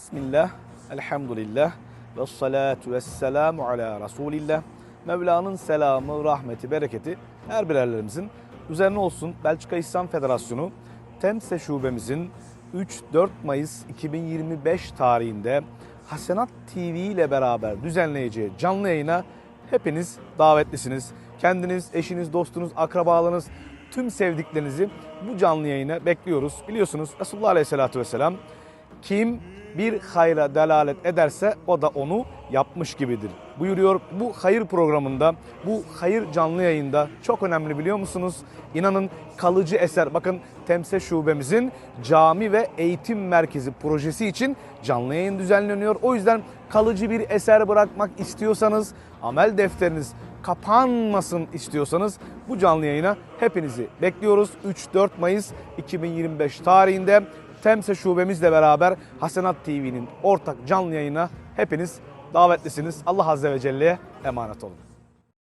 Bismillah, elhamdülillah, ve salatu ve selamu ala Resulillah. Mevla'nın selamı, rahmeti, bereketi her birerlerimizin üzerine olsun. Belçika İslam Federasyonu Temse Şubemizin 3-4 Mayıs 2025 tarihinde Hasenat TV ile beraber düzenleyeceği canlı yayına hepiniz davetlisiniz. Kendiniz, eşiniz, dostunuz, akrabalarınız, tüm sevdiklerinizi bu canlı yayına bekliyoruz. Biliyorsunuz Resulullah Aleyhisselatü Vesselam kim bir hayra delalet ederse o da onu yapmış gibidir. Buyuruyor bu hayır programında, bu hayır canlı yayında çok önemli biliyor musunuz? İnanın kalıcı eser. Bakın Temse Şubemizin cami ve eğitim merkezi projesi için canlı yayın düzenleniyor. O yüzden kalıcı bir eser bırakmak istiyorsanız, amel defteriniz kapanmasın istiyorsanız bu canlı yayına hepinizi bekliyoruz. 3-4 Mayıs 2025 tarihinde Temse şubemizle beraber Hasenat TV'nin ortak canlı yayına hepiniz davetlisiniz. Allah Azze ve Celle'ye emanet olun.